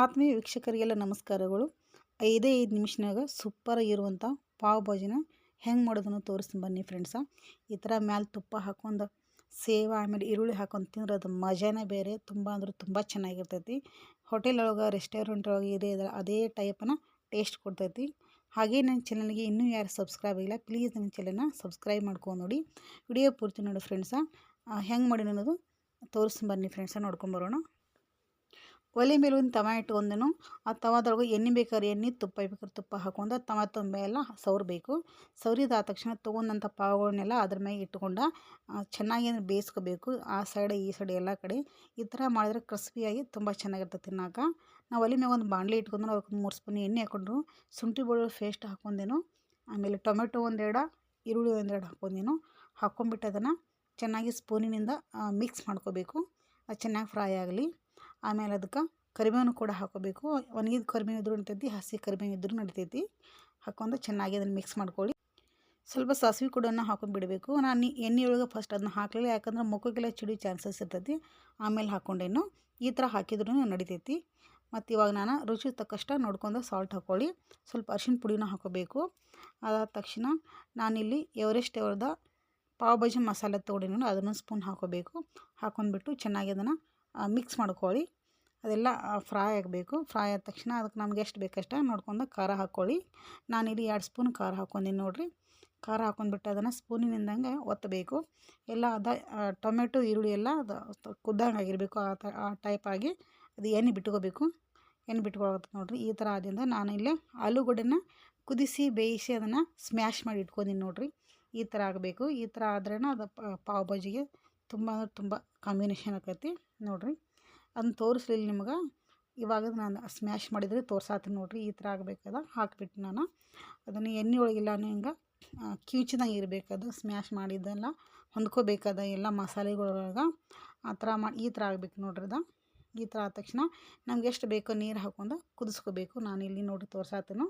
ಆತ್ಮೀಯ ವೀಕ್ಷಕರಿಗೆಲ್ಲ ನಮಸ್ಕಾರಗಳು. ಐದೇ ಐದು ನಿಮಿಷನಾಗ ಸೂಪರಾಗಿರುವಂಥ ಪಾವ್ ಭಾಜಿನ ಹೆಂಗೆ ಮಾಡೋದನ್ನು ತೋರಿಸ್ತೀನಿ ಬನ್ನಿ ಫ್ರೆಂಡ್ಸ ಈ ಥರ ಮ್ಯಾಲೆ ತುಪ್ಪ ಹಾಕೊಂಡು ಸೇವ ಆಮೇಲೆ ಈರುಳ್ಳಿ ಹಾಕೊಂಡು ತಿಂದ್ರೆ ಅದು ಮಜಾನೇ ಬೇರೆ, ತುಂಬ ಅಂದ್ರೆ ತುಂಬ ಚೆನ್ನಾಗಿರ್ತೈತಿ. ಹೋಟೆಲ್ ಒಳಗೆ ರೆಸ್ಟೋರೆಂಟ್ ಒಳಗೆ ಇದೆ ಅದೇ ಟೈಪನ ಟೇಸ್ಟ್ ಕೊಡ್ತೈತಿ. ಹಾಗೆ ನನ್ನ ಚಾನಲ್ಗೆ ಇನ್ನೂ ಯಾರು ಸಬ್ಸ್ಕ್ರೈಬ್ ಆಗಿಲ್ಲ ಪ್ಲೀಸ್ ನನ್ನ ಚಾನಲ್ನ ಸಬ್ಸ್ಕ್ರೈಬ್ ಮಾಡ್ಕೊಂಡು ನೋಡಿ. ವಿಡಿಯೋ ಪೂರ್ತಿ ನೋಡಿ ಫ್ರೆಂಡ್ಸ ಹೆಂಗೆ ಮಾಡಿ ಅನ್ನೋದು ತೋರಿಸ್ತೀನಿ ಬನ್ನಿ ಫ್ರೆಂಡ್ಸ ನೋಡ್ಕೊಂಬರೋಣ ಒಲೆ ಮೇಲೆ ಒಂದು ತವ ಇಟ್ಕೊಂಡೆನು, ಆ ತವಾದೊಳಗೆ ಎಣ್ಣೆ ಬೇಕಾದ್ರೆ ಎಣ್ಣೆ, ತುಪ್ಪ ಬೇಕಾದ್ರೆ ತುಪ್ಪ ಹಾಕೊಂಡು ತವ ತುಂಬ ಎಲ್ಲ ಸವರಬೇಕು. ಸವರಿದಾದ ತಕ್ಷಣ ತೊಗೊಂಡಂಥ ಪಾವುಗಳನ್ನೆಲ್ಲ ಅದ್ರ ಮೇಲೆ ಇಟ್ಕೊಂಡು ಚೆನ್ನಾಗಿ ಬೇಯಿಸ್ಕೋಬೇಕು, ಆ ಸೈಡ್, ಈ ಸೈಡ್ ಎಲ್ಲ ಕಡೆ. ಈ ಥರ ಮಾಡಿದ್ರೆ ಕ್ರಿಸ್ಪಿಯಾಗಿ ತುಂಬ ಚೆನ್ನಾಗಿರ್ತದೆ ತಿನ್ನೋಕೆ ನಾವು ಒಲೆ ಮ್ಯಾಗ ಒಂದು ಬಾಣಲೆ ಇಟ್ಕೊಂಡು ಅದಕ್ಕೆ ಮೂರು ಸ್ಪೂನ್ ಎಣ್ಣೆ ಹಾಕೊಂಡ್ರು. ಶುಂಠಿ ಬೆಳ್ಳುಳ್ಳಿ ಫೇಸ್ಟ್ ಹಾಕೊಂಡೇನು, ಆಮೇಲೆ ಟೊಮೆಟೊ ಒಂದೆರಡು ಈರುಳ್ಳಿ ಒಂದೆರಡು ಹಾಕೊಂಡೇನು ಹಾಕ್ಕೊಂಬಿಟ್ಟು ಅದನ್ನು ಚೆನ್ನಾಗಿ ಸ್ಪೂನಿನಿಂದ ಮಿಕ್ಸ್ ಮಾಡ್ಕೋಬೇಕು. ಅದು ಚೆನ್ನಾಗಿ ಫ್ರೈ ಆಗಲಿ. ಆಮೇಲೆ ಅದಕ್ಕೆ ಕರಿಬೇವನ್ನು ಕೂಡ ಹಾಕೋಬೇಕು. ಒಣಗಿದ ಕರಿಬೇವು ಇದ್ರೂ ನಡಿತೈತಿ ಹಸಿ ಕರಿಬೇವು ಇದ್ರೂ ನಡಿತೈತಿ. ಹಾಕೊಂಡು ಚೆನ್ನಾಗಿ ಅದನ್ನು ಮಿಕ್ಸ್ ಮಾಡ್ಕೊಳ್ಳಿ. ಸ್ವಲ್ಪ ಸಾಸಿವೆ ಕೂಡ ಹಾಕೊಂಡ್ಬಿಡಬೇಕು ನಾನು ಎಣ್ಣೆ ಒಳಗೆ ಫಸ್ಟ್ ಅದನ್ನ ಹಾಕಲಿಲ್ಲ, ಯಾಕಂದ್ರೆ ಮುಖಕ್ಕೆಲ್ಲ ಚಿಡಿ ಚಾನ್ಸಸ್ ಇರ್ತೈತಿ. ಆಮೇಲೆ ಹಾಕ್ಕೊಂಡೇನು ಈ ಥರ ಹಾಕಿದ್ರೂ ನಡಿತೈತಿ. ಮತ್ತು ಇವಾಗ ನಾನು ರುಚಿ ತಕ್ಕಷ್ಟ ನೋಡ್ಕೊಂಡು ಸಾಲ್ಟ್ ಹಾಕ್ಕೊಳ್ಳಿ ಸ್ವಲ್ಪ ಅರ್ಶಿನ ಪುಡಿನ ಹಾಕೋಬೇಕು. ಅದಾದ ತಕ್ಷಣ ನಾನಿಲ್ಲಿ ಎವರೆಸ್ಟ್ ಅವ್ರದ ಪಾವ್ ಭಾಜಿ ಮಸಾಲೆ ತೊಗೊಂಡಿನ ಅದನ್ನು ಸ್ಪೂನ್ ಹಾಕೋಬೇಕು. ಹಾಕೊಂಡ್ಬಿಟ್ಟು ಚೆನ್ನಾಗಿ ಅದನ್ನು ಮಿಕ್ಸ್ ಮಾಡ್ಕೊಳ್ಳಿ. ಅದೆಲ್ಲ ಫ್ರೈ ಆಗಬೇಕು. ಫ್ರೈ ಆದ ತಕ್ಷಣ ಅದಕ್ಕೆ ನಮ್ಗೆ ಎಷ್ಟು ಬೇಕಷ್ಟ ನೋಡ್ಕೊಂಡು ಖಾರ ಹಾಕ್ಕೊಳ್ಳಿ. ಇಲ್ಲಿ ಎರಡು ಸ್ಪೂನ್ ಖಾರ ಹಾಕ್ಕೊಂಡಿನಿ ನೋಡಿರಿ. ಖಾರ ಹಾಕೊಂಡ್ಬಿಟ್ಟು ಅದನ್ನು ಸ್ಪೂನಿನಿಂದಂಗೆ ಒತ್ತಬೇಕು. ಎಲ್ಲ ಅದ ಟೊಮೆಟೊ, ಈರುಳ್ಳಿ ಎಲ್ಲ ಅದು, ಕುದ್ದಂಗೆ ಆಗಿರಬೇಕು. ಆ ತ, ಆ ಟೈಪ್ ಆಗಿ ಅದು ಎಣ್ಣೆ ಬಿಟ್ಕೋಬೇಕು. ಎಣ್ಣೆ ಬಿಟ್ಕೊಳತ್ತೆ ನೋಡಿರಿ. ಈ ಥರ ಆದಿಂದ ನಾನು ಇಲ್ಲಿ ಆಲೂಗಡ್ಡೆನ ಕುದಿಸಿ ಬೇಯಿಸಿ ಅದನ್ನು ಸ್ಮ್ಯಾಶ್ ಮಾಡಿ ಇಟ್ಕೊಂಡಿನಿ ನೋಡಿರಿ. ಈ ಥರ ಆಗಬೇಕು. ಈ ಥರ ಆದ್ರೇ ಅದು ಪಾವ್ ಭಾಜಿಗೆ ತುಂಬ ಅಂದ್ರೆ ತುಂಬ ಕಾಂಬಿನೇಷನ್ ಆಕೈತಿ ನೋಡಿರಿ. ಅದನ್ನ ತೋರಿಸ್ಲಿಲ್ಲ ನಿಮ್ಗೆ. ಇವಾಗ ನಾನು ಸ್ಮ್ಯಾಶ್ ಮಾಡಿದರೆ ತೋರ್ಸಾತೀನಿ ನೋಡಿರಿ, ಈ ಥರ ಆಗಬೇಕದ. ಹಾಕ್ಬಿಟ್ಟು ನಾನು. ಅದನ್ನು ಎಣ್ಣೆ ಒಳಗಿಲ್ಲ ಹಿಂಗೆ ಕಿವುಚಿದಂಗೆ ಇರಬೇಕದು ಸ್ಮ್ಯಾಶ್ ಮಾಡಿದ್ದೆಲ್ಲ. ಹೊಂದ್ಕೋಬೇಕದ ಎಲ್ಲ ಮಸಾಲೆಗಳೊಳಗೆ. ಆ ಥರ ಮಾಡಿ ಈ ಥರ ಆಗ್ಬೇಕು ನೋಡ್ರಿ ಅದು. ಈ ಥರ ಆದ ತಕ್ಷಣ ನಮ್ಗೆ ಎಷ್ಟು ಬೇಕೋ ನೀರು ಹಾಕೊಂಡು ಕುದಿಸ್ಕೋಬೇಕು. ನಾನು ಇಲ್ಲಿ ನೋಡಿ ತೋರ್ಸಾತೇನು.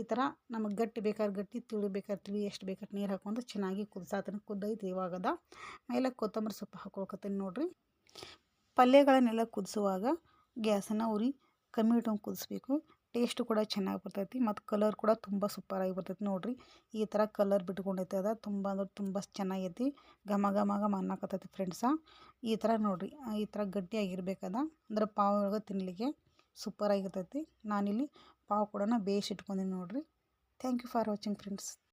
ಈ ಥರ ನಮಗೆ ಗಟ್ಟಿ ಬೇಕಾದ್ರೆ ಗಟ್ಟಿ, ತಿಳಿ ಬೇಕಾದ್ರೆ ತಿಳಿ, ಎಷ್ಟು ಬೇಕಾದ್ರೆ ನೀರು ಹಾಕೊಂಡು ಚೆನ್ನಾಗಿ ಕುದಿಸಾತನ ಕುದ್ದೈತಿ ಇವಾಗದ. ಮೇಲೆ ಕೊತ್ತಂಬರಿ ಸೊಪ್ಪು ಹಾಕೊಳ್ಕತ್ತೀನಿ ನೋಡಿರಿ. ಪಲ್ಯಗಳನ್ನೆಲ್ಲ ಕುದಿಸುವಾಗ ಗ್ಯಾಸನ್ನು ಉರಿ ಕಮ್ಮಿ ಇಟ್ಕೊಂಡು ಕುದಿಸ್ಬೇಕು. ಟೇಸ್ಟು ಕೂಡ ಚೆನ್ನಾಗಿ ಬರ್ತೈತಿ ಮತ್ತು ಕಲರ್ ಕೂಡ ತುಂಬ ಸೂಪರಾಗಿ ಬರ್ತೈತಿ ನೋಡಿರಿ. ಈ ಥರ ಕಲರ್ ಬಿಟ್ಕೊಂಡೈತೆ ಅದ ತುಂಬ ಅಂದ್ರೆ ತುಂಬ ಚೆನ್ನಾಗೈತಿ. ಘಮ ಘಮ ಘಮ ಅನ್ನಕತ್ತೈತಿ ಫ್ರೆಂಡ್ಸ ಈ ಥರ ನೋಡಿರಿ ಈ ಥರ ಗಟ್ಟಿಯಾಗಿರ್ಬೇಕದ ಅಂದ್ರೆ ಪಾವ್ ಒಳಗೆ ತಿನ್ನಲಿಕ್ಕೆ ಸೂಪರಾಗಿರ್ತೈತಿ ನಾನಿಲ್ಲಿ ಪಾವ್ ಕೂಡ ಬೇಯಿಸಿ ಇಟ್ಕೊಂಡಿನಿ ನೋಡಿರಿ. Thank you for watching friends